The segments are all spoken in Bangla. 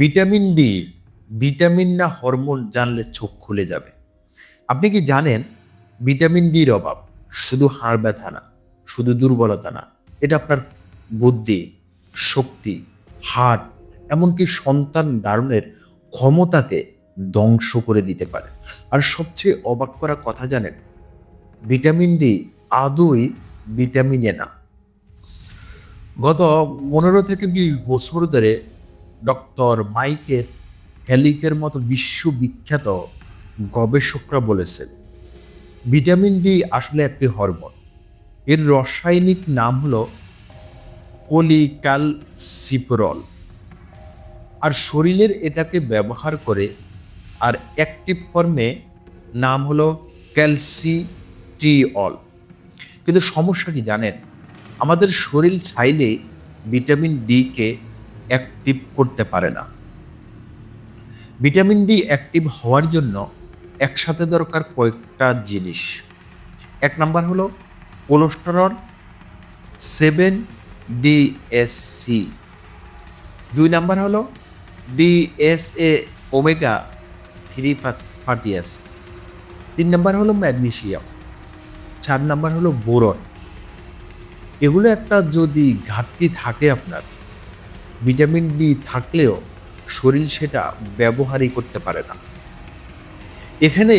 ভিটামিন ডি, ভিটামিন না হরমোন জানলে চোখ খুলে যাবে। আপনি কি জানেন ভিটামিন ডির অভাব? শুধু হাড় ব্যথা না, শুধু দুর্বলতা না, এটা আপনার বুদ্ধি, শক্তি হার্ট এমনকি সন্তান ধারণের ক্ষমতাকে ধ্বংস করে দিতে পারে। আর সবচেয়ে অবাক করা কথা জানেন, ভিটামিন ডি আদৌই ভিটামিন এ না। গত পনেরো থেকে বিশ বছর ধরে ডক্টর মাইকের হেলিকের মতো বিশ্ববিখ্যাত গবেষকরা বলেছেন, ভিটামিন ডি আসলে একটি হরমোন। এর রাসায়নিক নাম হলো পলিক্যালসিপরল আর শরীরের এটাকে ব্যবহার করে আর অ্যাক্টিভ ফর্মে নাম হলো ক্যালসিট্রিঅল কিন্তু সমস্যা কি জানেন? আমাদের শরীর চাইলে ভিটামিন ডি কে অ্যাক্টিভ করতে পারে না। ভিটামিন ডি অ্যাক্টিভ হওয়ার জন্য একসাথে দরকার কয়েকটা জিনিস। এক নাম্বার হলো কোলেস্টেরল সেভেন ডিএসসি দুই নাম্বার হলো DSA omega three fatty acid তিন নাম্বার হলো ম্যাগনেশিয়াম চার নাম্বার হলো বোরন। এগুলো একটা যদি ঘাটতি থাকে আপনার ভিটামিন বি থাকলেও শরীর সেটা ব্যবহারই করতে পারে না। এখানে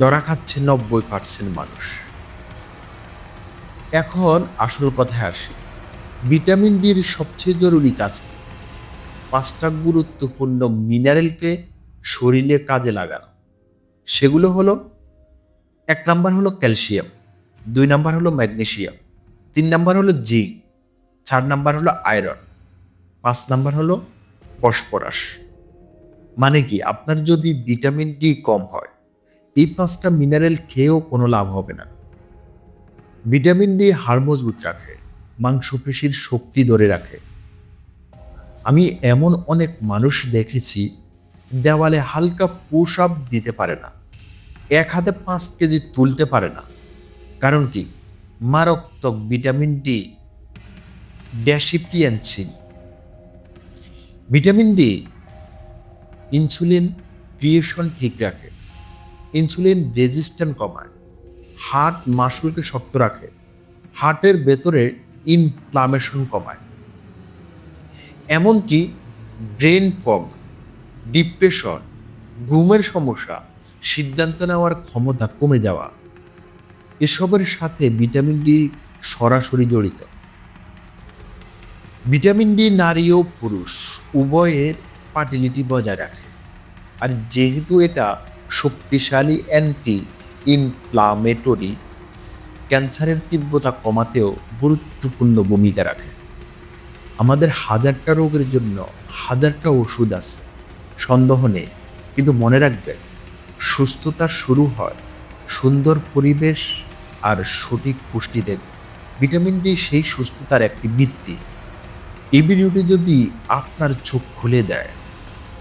ধরা খাচ্ছে নব্বই পার্সেন্ট মানুষ। এখন আসল কথায় আসি, ভিটামিন ডির সবচেয়ে জরুরি কাজ পাঁচটা গুরুত্বপূর্ণ মিনারেলকে শরীরে কাজে লাগানো। সেগুলো হলো, এক নাম্বার হলো ক্যালসিয়াম দুই নাম্বার হলো ম্যাগনেশিয়াম তিন নাম্বার হলো জিঙ্ক চার নাম্বার হলো আয়রন পাঁচ নাম্বার হলো ফসফরাস। মানে কি? আপনার যদি ভিটামিন ডি কম হয়, এই পাঁচটা মিনারেল খেয়েও কোনো লাভ হবে না। ভিটামিন ডি হাড় মজবুত রাখে, মাংসপেশির শক্তি ধরে রাখে। আমি এমন অনেক মানুষ দেখেছি, দেওয়ালে হালকা পুশ আপ দিতে পারে না, এক হাতে পাঁচ কেজি তুলতে পারে না। কারণ কি? মারাত্মক vitamin D deficiency vitamin D insulin creation ঠিক রাখে, ইনসুলিন রেজিস্ট্যান্ট কমায়, হার্ট মাসুলকে শক্ত রাখে, হার্টের ভেতরে ইনফ্লামেশন কমায়। এমনকি ব্রেন ফগ, ডিপ্রেশন, ঘুমের সমস্যা, সিদ্ধান্ত নেওয়ার ক্ষমতা কমে যাওয়া, এসবের সাথে ভিটামিন ডি সরাসরি জড়িত। ভিটামিন ডি নারী ও পুরুষ উভয়ের ফার্টিলিটি বজায় রাখে। আর যেহেতু এটা শক্তিশালী অ্যান্টি ইনফ্লামেটরি ক্যান্সারের তীব্রতা কমাতেও গুরুত্বপূর্ণ ভূমিকা রাখে। আমাদের হাজারটা রোগের জন্য হাজারটা ওষুধ আছে। সন্দেহ নেই, কিন্তু মনে রাখবেন, সুস্থতা শুরু হয় সুন্দর পরিবেশ আর সঠিক পুষ্টিতে। ভিটামিন ডি সেই সুস্থতার একটি ভিত্তি। এই ভিডিওটি যদি আপনার চোখ খুলে দেয়,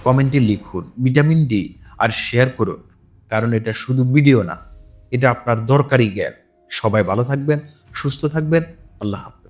কমেন্টে লিখুন ভিটামিন ডি আর শেয়ার করুন, কারণ এটা শুধু ভিডিও না, এটা আপনার দরকারি জ্ঞান। সবাই ভালো থাকবেন, সুস্থ থাকবেন, আল্লাহ হাফেজ।